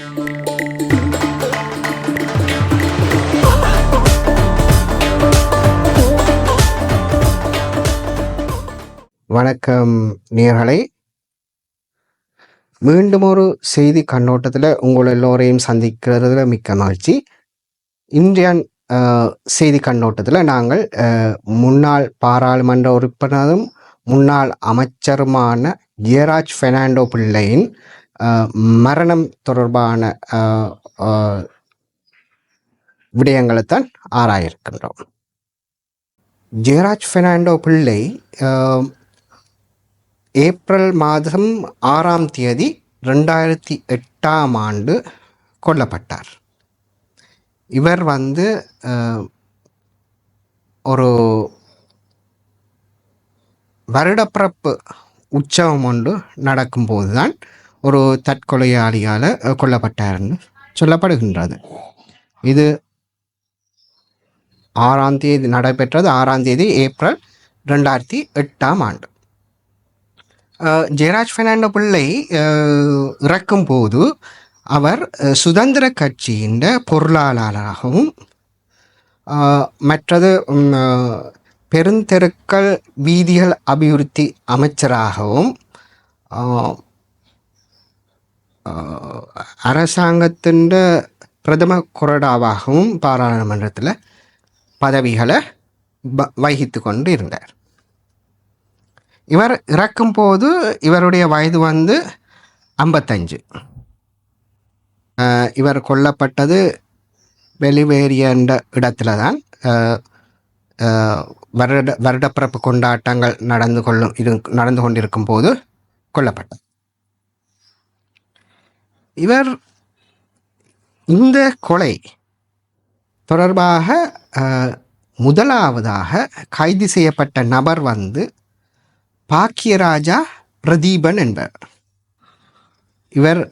வணக்கம் நேர்களை மீண்டும் ஒரு செய்தி கண்ணோட்டத்தில் உங்கள் எல்லோரையும் சந்திக்கிறதுல மிக்க மகிழ்ச்சி. இந்தியன் செய்தி கண்ணோட்டத்தில் நாங்கள் முன்னாள் பாராளுமன்ற உறுப்பினரும் முன்னாள் அமைச்சருமான ஜெயராஜ் ஃபெர்னாண்டோ பிள்ளையின் மரணம் தொடர்பான விடயங்களைத்தான் ஆராயிருக்கின்றோம். ஜெயராஜ் ஃபெர்னாண்டோ பிள்ளை ஏப்ரல் மாதம் ஆறாம் தேதி ரெண்டாயிரத்தி எட்டாம் ஆண்டு கொல்லப்பட்டார். இவர் வந்து ஒரு வருடப்பிறப்பு உற்சவம் ஒன்று நடக்கும்போது தான் ஒரு தற்கொலையாளியால் கொல்லப்பட்டார்னு சொல்லப்படுகின்றது. இது ஆறாம் தேதி நடைபெற்றது ஆறாம் தேதி ஏப்ரல் ரெண்டாயிரத்தி எட்டாம் ஆண்டு. ஜெயராஜ் பெர்னாண்டோ பிள்ளை இறக்கும் இறக்கும்போது அவர் சுதந்திர கட்சியின் பொருளாளராகவும் மற்றது பெருந்தெருக்கள் வீதிகள் அபிவிருத்தி அமைச்சராகவும் அரசாங்கத்தின் பிரதம கொறடாவாகவும் பாராளுமன்றத்தில் பதவிகளை வ- வகித்து கொண்டு இருந்தார் இவர் இறக்கும்போது இவருடைய வயது வந்து ஐம்பத்தஞ்சு. இவர் கொல்லப்பட்டது வெளிவேறிய என்ற இடத்துல தான் வருட வருடப்பிறப்பு கொண்டாட்டங்கள் நடந்து கொள்ளும் இது நடந்து கொண்டிருக்கும் போது கொல்லப்பட்டார். இவர் இந்த கொலை தொடர்பாக முதலாவதாக கைது செய்யப்பட்ட நபர் வந்து பாக்கியராஜா பிரதீபன் என்பவர் இவர்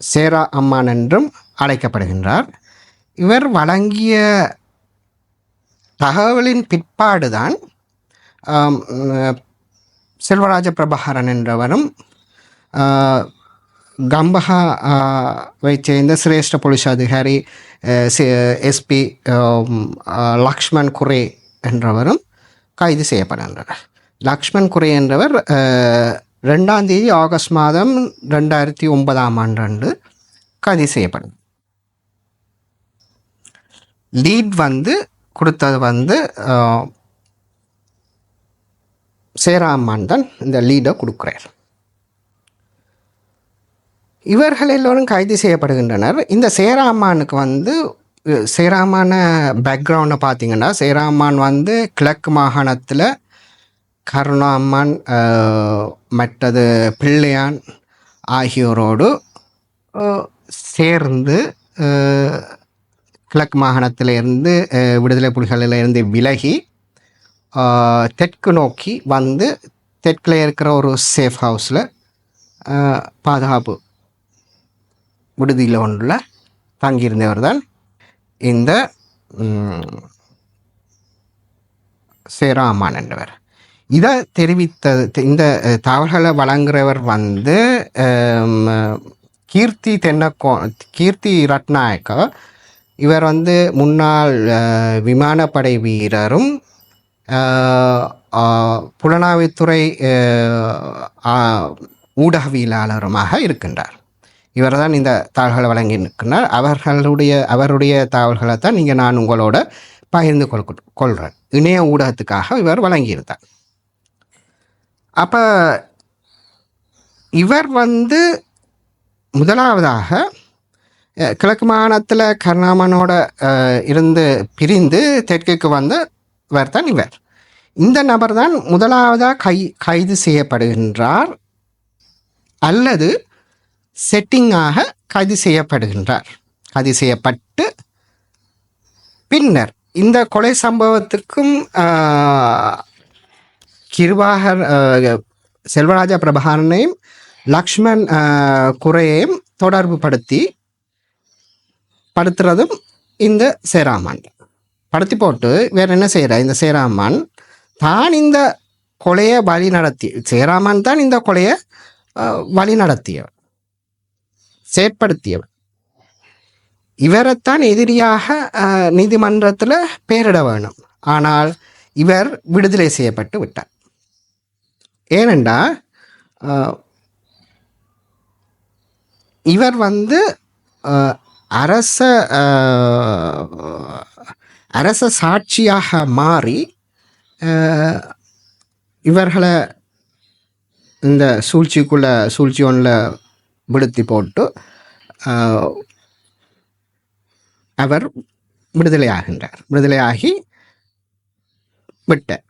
சேரா அம்மான் என்றும் அழைக்கப்படுகின்றார். இவர் வழங்கிய தகவலின் பிற்பாடுதான் செல்வராஜ பிரபாகரன் என்றவரும் கம்பஹா வை சேர்ந்த சிரேஷ்ட போலீஸ் அதிகாரி எஸ்பி லக்ஷ்மண் குரே என்றவரும் கைது செய்யப்படுகின்றனர் லக்ஷ்மண் குரே என்றவர் ரெண்டாம் தேதி ஆகஸ்ட் மாதம் ரெண்டாயிரத்தி ஒன்பதாம் ஆண்டு அன்று கைது செய்யப்படும் லீட் வந்து கொடுத்தது வந்து அஹ், சேராமான் தான் இந்த லீடை கொடுக்குறார் இவர்கள் எல்லோரும் கைது செய்யப்படுகின்றனர். இந்த சேராமானுக்கு வந்து சேராமான பேக்ரவுண்டை பார்த்தீங்கன்னா சேராமான் வந்து கிழக்கு மாகாணத்தில் கருணாமான் மற்றது பிள்ளையான் ஆகியோரோடு சேர்ந்து கிழக்கு மாகாணத்திலிருந்து அஹ், விடுதலை புலிகளிலிருந்து விலகி தெற்கு நோக்கி வந்து தெற்கில் இருக்கிற ஒரு சேஃப் ஹவுஸில் பாதுகாப்பு விடுதியில் ஒன்றில் தங்கியிருந்தவர் தான் இந்த சேராமான் என்றவர் இதை தெரிவித்த இந்த தகவல்களை வழங்குறவர் வந்து கீர்த்தி தென்னக்கோ கீர்த்தி ரட்நாயக்கா. இவர் வந்து முன்னாள் விமானப்படை வீரரும் புலனாய்வுத்துறை ஊடகவியலாளருமாக இருக்கின்றார். இவர் தான் இந்த தாள்களை வழங்கி நிற்கிறார் அவர்களுடைய அவருடைய தாவல்களை தான் நீங்கள் நான் உங்களோட பகிர்ந்து கொள் கொள்கிறேன். இணைய ஊடகத்துக்காக இவர் வழங்கியிருந்தார். அப்போ இவர் வந்து முதலாவதாக கிழக்கு மாகாணத்தில் கருணாமனோட இருந்து பிரிந்து தெற்குக்கு வந்த இவர் தான் இவர். இந்த நபர் தான் முதலாவதாக கை கைது செய்யப்படுகின்றார். அல்லது செட்டிங்காக கைது செய்யப்படுகின்றார். கைது செய்யப்பட்டு பின்னர் இந்த கொலை சம்பவத்துக்கும் கிருவாகர் செல்வராஜா பிரபாகரனையும் லக்ஷ்மண் குறையையும் தொடர்பு படுத்தி படுத்துறதும் இந்த சேராமான். படுத்தி போட்டு வேற என்ன செய்கிற இந்த சேராமான் தான் இந்த கொலையை வழி நடத்தி சேராமான் தான் இந்த கொலையை வழி நடத்தியவர் செயற்படுத்தியவர். இவரைத்தான் எதிரியாக நீதிமன்றத்தில் பெயரிட வேணும். ஆனால் இவர் விடுதலை செய்யப்பட்டு விட்டார். ஏனென்றால் இவர் வந்து அரச அரச சாட்சியாக மாறி இவர்களை இந்த சூழ்ச்சிக்குள்ள சூழ்ச்சி ஒன்றில் விடுத்தி போட்டு அவர் விடுதலையாகின்றார். விடுதலையாகி விட்டார்.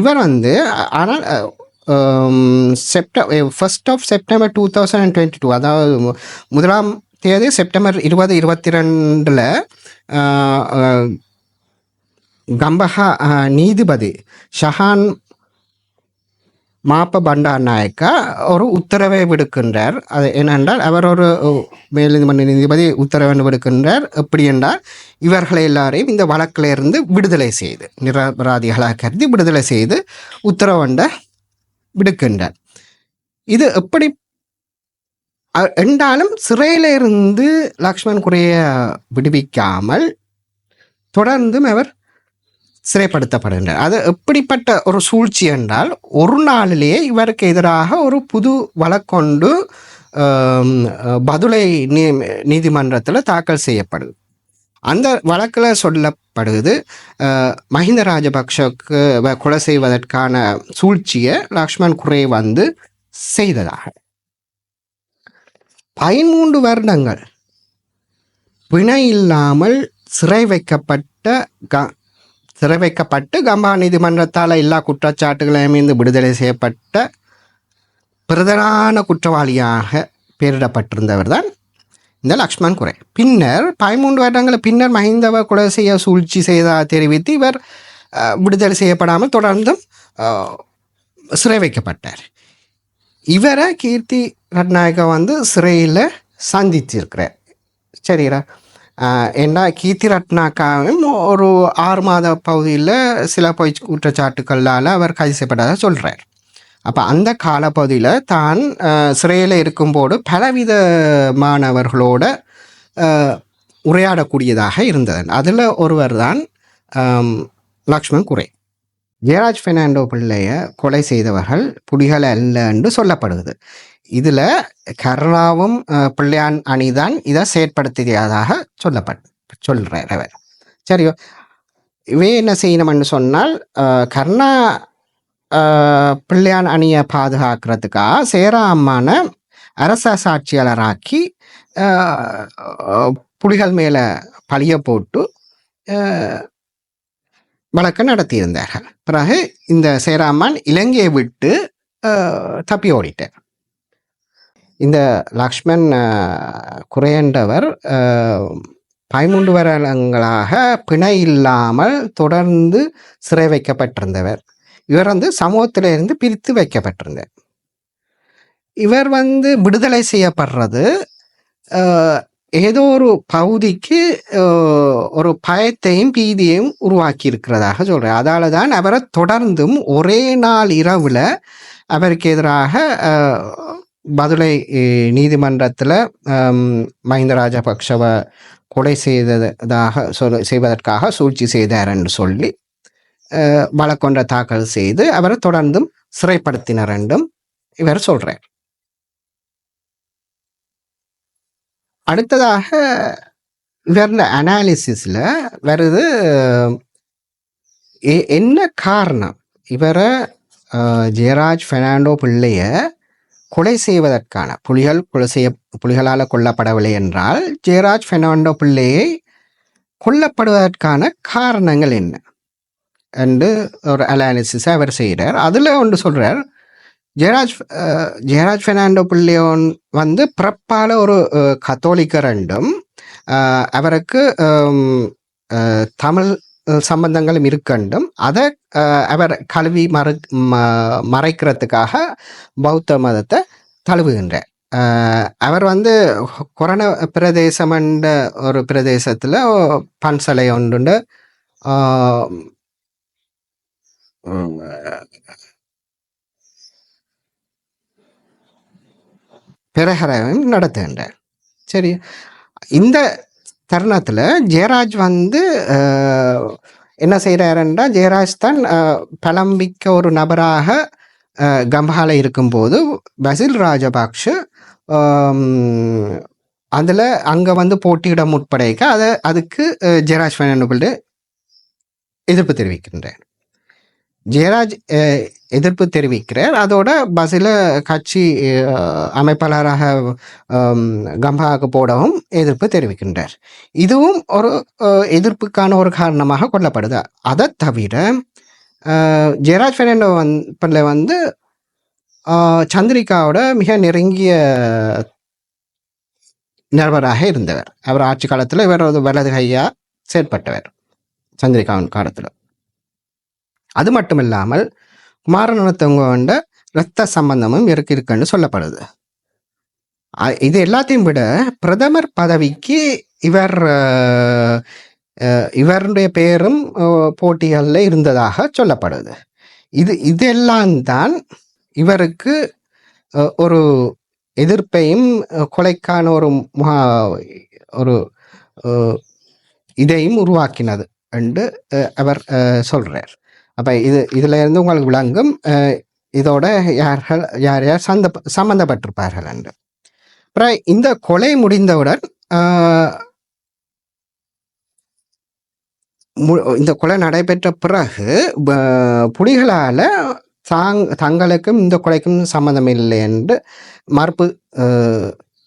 இவர் வந்து ஆனால் செப்ட first of September two thousand and twenty two அதாவது முதலாம் தேதி செப்டம்பர் இருபது இருபத்தி ரெண்டில் கம்பஹா நீதிபதி ஷஹான் மாப்ப பண்டார் நாயக்கா ஒரு உத்தரவை விடுக்கின்றார் அது என்னென்றால் அவர் ஒரு மேல்நீதிமன்ற நீதிபதி உத்தரவை விடுக்கின்றார் எப்படி என்றால் இவர்களை எல்லாரையும் இந்த வழக்கில் இருந்து விடுதலை செய்து நிரபராதிகளாக கருதி விடுதலை செய்து உத்தரவண்ட விடுக்கின்றார் இது எப்படி என்றாலும் சிறையிலிருந்து லக்ஷ்மண் குறைய விடுவிக்காமல் தொடர்ந்தும் அவர் சிறைப்படுத்தப்படுகின்றார் அது எப்படிப்பட்ட ஒரு சூழ்ச்சி என்றால் ஒரு நாளிலேயே இவருக்கு எதிராக ஒரு புது வழக்கொண்டு பதுளை நீ நீதிமன்றத்தில் தாக்கல் செய்யப்படுது. அந்த வழக்கில் சொல்லப்படுது மஹிந்த ராஜபக்ஷக்கு வ- கொலை செய்வதற்கான சூழ்ச்சியை லக்ஷ்மண் குரே வந்து செய்ததாக. பதிமூன்று வருடங்கள் பிணை இல்லாமல் சிறை வைக்கப்பட்ட க சிறை வைக்கப்பட்டு கம்பா நீதிமன்றத்தால் எல்லா குற்றச்சாட்டுகளையும் இருந்து விடுதலை செய்யப்பட்ட பிரதான குற்றவாளியாக பெயரிடப்பட்டிருந்தவர் தான் இந்த லக்ஷ்மண் குறை. பின்னர் பதிமூன்று வருடங்களுக்கு பின்னர் மஹிந்தவ கொலை செய்ய சூழ்ச்சி செய்ததாக தெரிவித்து இவர் விடுதலை செய்யப்படாமல் தொடர்ந்தும் சிறை வைக்கப்பட்டார் இவரை கீர்த்தி ரட்நாயகா வந்து சிறையில் சந்திச்சிருக்கிறார். சரிங்களா ஏன்னா கீர்த்தி ரத்னாக்காவும் ஒரு ஆறு மாத பகுதியில் சில பொய் குற்றச்சாட்டுக்களால் அவர் கைது செய்யப்பட்டதாக சொல்கிறார் அப்போ அந்த காலப்பகுதியில் தான் சிறையில் இருக்கும்போது பலவிதமானவர்களோட ஆஹ், உரையாடக்கூடியதாக இருந்தது. அதில் ஒருவர் தான் லக்ஷ்மண் குறை. ஜெயராஜ் பெர்னாண்டோ பிள்ளைய கொலை செய்தவர்கள் புலிகள் அல்ல என்று சொல்லப்படுகிறது. இதில் கருணாவும் பிள்ளையான் அணிதான் இதை செயற்படுத்தியதாக சொல்லப்பட் சொல்கிறார் அவர் சரியோ? இவே என்ன செய்யணும்னு சொன்னால் கர்ணா பிள்ளையான் அணியை பாதுகாக்கிறதுக்காக சேராமான அரச சாட்சியாளராக்கி புலிகள் மேலே பழிய போட்டு வழக்கு நடத்தியிருந்தார்கள். பிறகு இந்த சேராமான் இலங்கையை விட்டு தப்பி ஓடிட்டார். இந்த லக்ஷ்மண் குறையண்டவர் அஹ், பதிமூன்று வருடங்களாக பிணை இல்லாமல் தொடர்ந்து சிறை வைக்கப்பட்டிருந்தவர். இவர் வந்து சமூகத்திலிருந்து பிரித்து வைக்கப்பட்டிருந்தார். இவர் வந்து விடுதலை செய்யப்படுறது ஏதோ ஒரு பகுதிக்கு ஒரு பயத்தையும் பீதியையும் உருவாக்கி இருக்கிறதாக சொல்கிறார் அதால் தான் அவரை தொடர்ந்தும் ஒரே நாள் இரவில் அவருக்கு எதிராக பதுளை நீதிமன்றத்தில் மஹிந்த ராஜபக்ஷவை கொலை செய்ததாக சொல் செய்வதற்காக சூழ்ச்சி செய்தார் என்று சொல்லி வழக்கொன்ற வழக்கொன்றை தாக்கல் செய்து அவரை தொடர்ந்தும் சிறைப்படுத்தினர் என்றும் இவர் சொல்கிறார் அடுத்ததாக இவர்ல அனாலிசிஸில் வருது என்ன காரணம்? இவரை ஜெயராஜ் ஃபெர்னாண்டோ பிள்ளைய கொலை செய்வதற்கான புலிகள் கொலை செய்ய புலிகளால் கொல்லப்படவில்லை என்றால் ஜெயராஜ் பெர்னாண்டோ பிள்ளையை கொல்லப்படுவதற்கான காரணங்கள் என்ன? என்று ஒரு அனாலிசிஸை அவர் செய்கிறார் அதில் ஒன்று சொல்கிறார் ஜெயராஜ் ஜெயராஜ் பெர்னாண்டோ பிள்ளையோன் வந்து பிறப்பால் ஒரு கத்தோலிக்கர் என்றும் அவருக்கு தமிழ் சம்பந்தங்களும் இருக்கண்டும். அதை அவர் கல்வி மறு ம- மறைக்கிறதுக்காக பௌத்த மதத்தை தழுவுகின்றார். அவர் வந்து கொரோனா பிரதேசம் ஒரு பிரதேசத்தில் பன்சலை ஒன்று பிரகரம் நடத்துகின்றார். சரி இந்த தருணத்தில் ஜெயராஜ் வந்து என்ன செய்கிறாருன்றா ஜெயராஜ் தான் பழம்பிக்க ஒரு நபராக கம்பால இருக்கும்போது பசில் ராஜபக்ஷ அதில் அங்கே வந்து போட்டியிட முற்படைக்க அதை அதுக்கு ஜெயராஜ் ஃபெர்னாண்டோ எதிர்ப்பு தெரிவிக்கின்றேன் ஜெயராஜ் எதிர்ப்பு தெரிவிக்கிறார். அதோட பஸ்ஸில் கட்சி அமைப்பாளராக கம்பாவுக்கு போடவும் எதிர்ப்பு தெரிவிக்கின்றார். இதுவும் ஒரு எதிர்ப்புக்கான ஒரு காரணமாக கொள்ளப்படுது. அதை தவிர ஜெயராஜ் ஃபெர்னாண்டோ வந் பிள்ளை வந்து சந்திரிகாவோட மிக நெருங்கிய நிறுவராக இருந்தவர். அவர் ஆட்சி காலத்தில் இவர் ஒரு வலது கையாக செயற்பட்டவர் சந்திரிகாவின் காலத்தில். அது மட்டும் இல்லாமல் குமாரநத்தவங்க இரத்த சம்பந்தமும் இருக்கு இருக்குன்னு சொல்லப்படுது. இது எல்லாத்தையும் விட பிரதமர் பதவிக்கு இவர் இவருடைய பெயரும் போட்டிகளில் இருந்ததாக சொல்லப்படுது. இது இதெல்லாம் தான் இவருக்கு ஒரு எதிர்ப்பையும் கொலைக்கான ஒரு முகா- ஒரு இதையும் உருவாக்கினது என்று அவர் சொல்கிறார் அப்ப இது இதுல இருந்து உங்களுக்கு விளங்கும் இதோட யார்கள் யார் யார் சந்த சம்மந்தப்பட்டிருப்பார்கள் என்று. அப்புறம் இந்த கொலை முடிந்தவுடன் மு- இந்த கொலை நடைபெற்ற பிறகு புலிகளால் தாங் தங்களுக்கும் இந்த கொலைக்கும் சம்மந்தம் இல்லை என்று மறுப்பு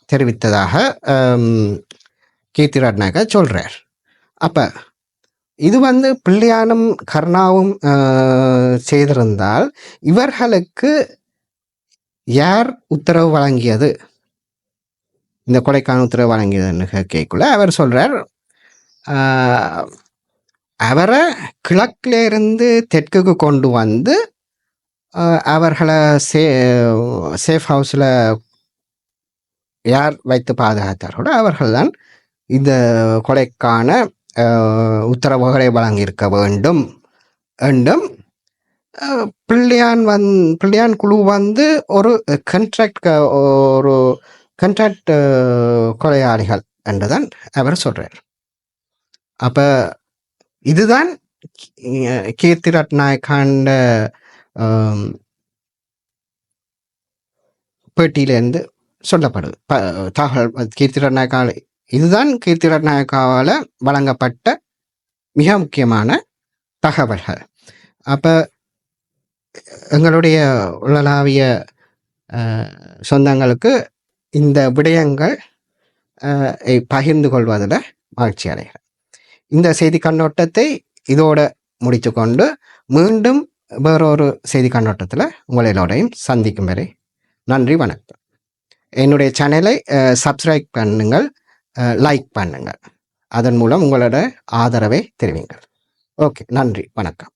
தெரிவித்ததாக கீர்த்தி ரட்னாக சொல்கிறார் அப்போ இது வந்து பிள்ளையானும் கர்ணாவும் செய்திருந்தால் இவர்களுக்கு யார் உத்தரவு வழங்கியது? இந்த கொடைக்கான உத்தரவு வழங்கியதுன்னு கேட்குள்ள அவர் சொல்கிறார் அவரை கிழக்கிலிருந்து தெற்குக்கு கொண்டு வந்து அவர்களை சே சேஃப் ஹவுஸில் யார் வைத்து பாதுகாத்தார்களோ அவர்கள்தான் இந்த கொலைக்கான உத்தரவுகளை வழங்கியிருக்க வேண்டும் என்றும் பிள்ளையான் வந் பிள்ளையான் குழு வந்து ஒரு கண்ட்ராக்ட் ஒரு கண்ட்ராக்ட் கொலையாளிகள் என்றுதான் அவர் சொல்றார். அப்போ இதுதான் கீர்த்தி ரத்நாயக்காண்ட பேட்டியிலேருந்து சொல்லப்படுது. ப- தகவல் கீர்த்தி ரட்நாயக்கா இதுதான் கீர்த்தி ரட்நாயக்காவால் வழங்கப்பட்ட மிக முக்கியமான தகவல்கள். அப்போ எங்களுடைய உலகளாவிய சொந்தங்களுக்கு இந்த விடயங்கள் பகிர்ந்து கொள்வதில் மகிழ்ச்சி அடைகிறேன். இந்த செய்தி கண்ணோட்டத்தை இதோட முடித்துக்கொண்டு மீண்டும் வேறொரு செய்தி கண்ணோட்டத்தில் உங்களோடையும் சந்திக்கும் வரை நன்றி வணக்கம். என்னுடைய சேனலை சப்ஸ்கிரைப் பண்ணுங்கள். லைக் பண்ணுங்கள் அதன் மூலம் உங்களோட ஆதரவை தெரிவிங்கள். ஓகே நன்றி வணக்கம்.